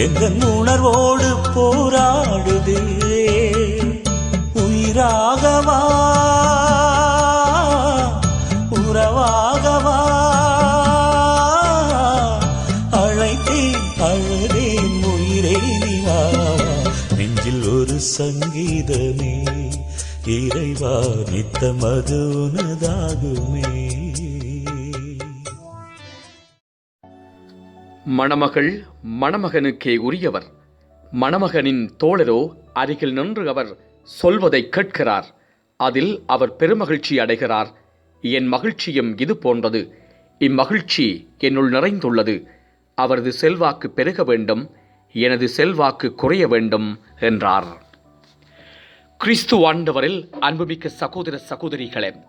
எந்த உணர்வோடு போராடுதே? உயிராகவா? உறவாகவா? அழைத்தேன் அழுதேன் உயிரே நிவாவா நெஞ்சில் ஒரு சங்கீதமே இறைவா நித்தமது உனதாகுமே. மணமகள் மணமகனுக்கே உரியவர். மணமகனின் தோழரோ அருகில் நின்று அவர் சொல்வதை கேட்கிறார். அதில் அவர் பெருமகிழ்ச்சி அடைகிறார். என் மகிழ்ச்சியும் இது போன்றது. இம்மகிழ்ச்சி என்னுள் நிறைந்துள்ளது. அவரது செல்வாக்கு பெருக வேண்டும். எனது செல்வாக்கு குறைய வேண்டும் என்றார். கிறிஸ்து ஆண்டவரில் அன்புமிக்க சகோதர சகோதரிகளே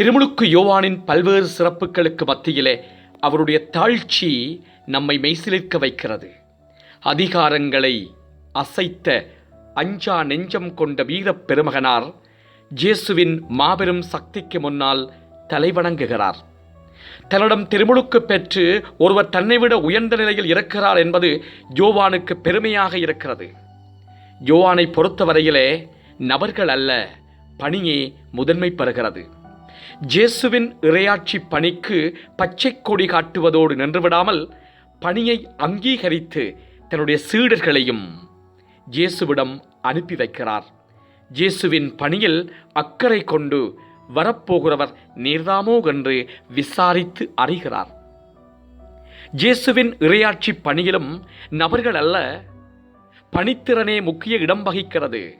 திருமுழுக்கு யோவானின் பல்வேறு சிறப்புகளுக்கு மத்தியிலே அவருடைய தாழ்ச்சி நம்மை மெய்சிலிருக்க வைக்கிறது. அதிகாரங்களை அசைத்த அஞ்சா நெஞ்சம் கொண்ட வீரப் பெருமகனார் ஜேசுவின் மாபெரும் சக்திக்கு முன்னால் தலைவணங்குகிறார். தன்னிடம் திருமுழுக்கு பெற்று ஒருவர் தன்னை விட உயர்ந்த நிலையில் இருக்கிறார் என்பது ஜோவானுக்கு பெருமையாக இருக்கிறது. ஜோவானை பொறுத்தவரையிலே நபர்கள் அல்ல பணியே முதன்மை பெறுகிறது ஜேசுவின் இறையாட்சி பணிக்கு பச்சை கொடி காட்டுவதோடு நின்றுவிடாமல் பணியை அங்கீகரித்து தன்னுடைய சீடர்களையும் ஜேசுவிடம் அனுப்பி வைக்கிறார். ஜேசுவின் பணியில் அக்கறை கொண்டு வரப்போகிறவர் நீர்தாமோ என்று விசாரித்து அறிகிறார். ஜேசுவின் இறையாட்சி பணியிலும் நபர்கள் அல்ல பணித்திறனே முக்கிய இடம் வகிக்கிறது.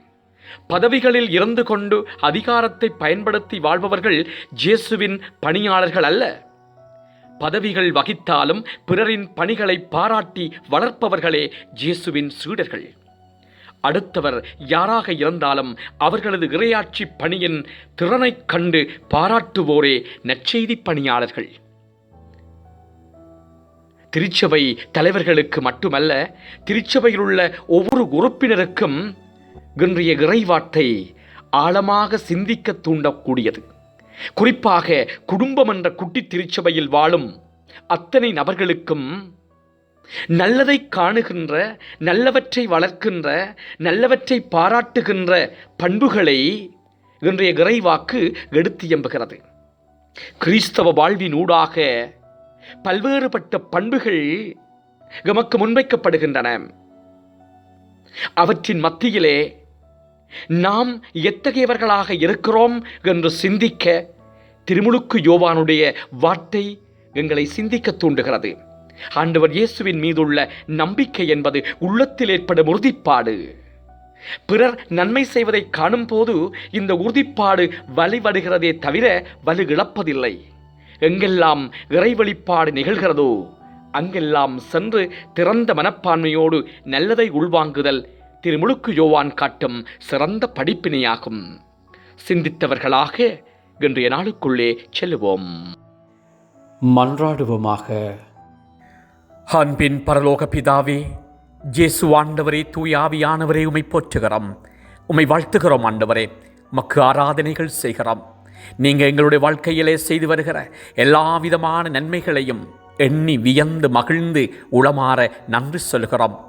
பதவிகளில் இருந்து கொண்டு அதிகாரத்தை பயன்படுத்தி வாழ்பவர்கள் ஜேசுவின் பணியாளர்கள் அல்ல. பதவிகள் வகித்தாலும் பிறரின் பணிகளை பாராட்டி வளர்ப்பவர்களே ஜேசுவின் சீடர்கள். அடுத்தவர் யாராக இருந்தாலும் அவர்களது இரையாட்சி பணியின் திறனைக் கண்டு பாராட்டுவோரே நற்செய்தி பணியாளர்கள். திருச்சபை தலைவர்களுக்கு மட்டுமல்ல திருச்சபையில் உள்ள ஒவ்வொரு உறுப்பினருக்கும் இன்றைய இறைவார்த்தை ஆழமாக சிந்திக்க தூண்டக்கூடியது. குறிப்பாக குடும்பம் என்ற குட்டி திருச்சபையில் வாழும் அத்தனை நபர்களுக்கும் நல்லதை காணுகின்ற நல்லவற்றை வளர்க்கின்ற நல்லவற்றை பாராட்டுகின்ற பண்புகளை இன்றைய இறைவாக்கு எடுத்து எம்புகிறது. கிறிஸ்தவ வாழ்வினூடாக பல்வேறுபட்ட பண்புகள் எமக்கு முன்வைக்கப்படுகின்றன. அவற்றின் மத்தியிலே நாம் எத்தகையவர்களாக இருக்கிறோம் என்று சிந்திக்க திருமுழுக்கு யோவானுடைய வார்த்தை எங்களை சிந்திக்க தூண்டுகிறது. ஆண்டவர் இயேசுவின் மீதுள்ள நம்பிக்கை என்பது உள்ளத்தில் ஏற்படும் உறுதிப்பாடு. பிறர் நன்மை செய்வதை காணும் போது இந்த உறுதிப்பாடு வழிவடுகிறதே தவிர வலு இழப்பதில்லை எங்கெல்லாம் இறைவழிப்பாடு நிகழ்கிறதோ அங்கெல்லாம் சென்று திறந்த மனப்பான்மையோடு நல்லதை உள்வாங்குதல் திருமுழுக்கு யோவான் காட்டும் சிறந்த படிப்பினையாகும். சிந்தித்தவர்களாக இன்றைய நாளுக்குள்ளே செல்லுவோம். மன்றாடுவோமாக. அன்பின் பரலோக பிதாவே ஜேசு ஆண்டவரே தூய ஆவியானவரே உமை போற்றுகிறோம். உமை வாழ்த்துகிறோம் ஆண்டவரே மக்கு ஆராதனைகள் செய்கிறோம். நீங்கள் எங்களுடைய வாழ்க்கையிலே செய்து வருகிற எல்லா விதமான நன்மைகளையும் எண்ணி வியந்து மகிழ்ந்து உளமாற நன்றி சொல்கிறோம்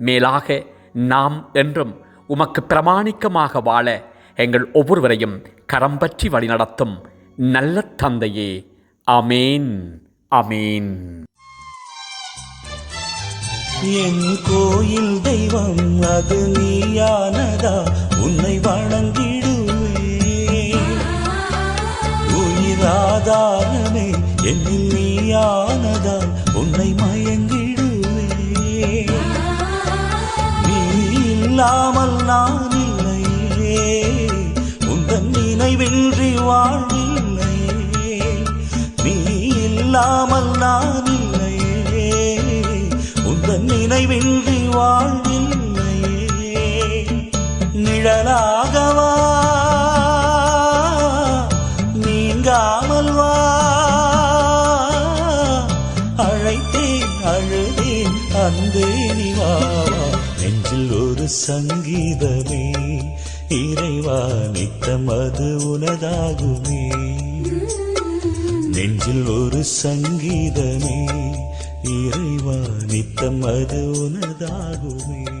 மேலாக நாம் என்றும் உமக்கு பிரமாணிக்கமாக வாழ எங்கள் ஒவ்வொருவரையும் கரம் பற்றி வழிநடத்தும் நல்ல தந்தையே. அமேன் அமேன் என் கோயில் தெய்வம் அது நீயானதா? உன்னை வணங்கிடுவே உயிராதாரமே என்னில் நீயா இல்லாமல் நான் இல்லையே. உந்தன் நினைவின்றி வாழ்வில்லையே நீ இல்லாமல் நான் இல்லையே. உந்தன் நினைவின்றி வாழ்வில்லையே. நிழலாகவா நீங்காமல் வா. அழைத்தேன் அழுதேன் அன்பே நிவாவா நெஞ்சில் ஒரு சங்கீதமே இறைவா நித்தம் அது உனதாகுமே. நெஞ்சில் ஒரு சங்கீதமே இறைவா நித்தம் அது உனதாகுமே.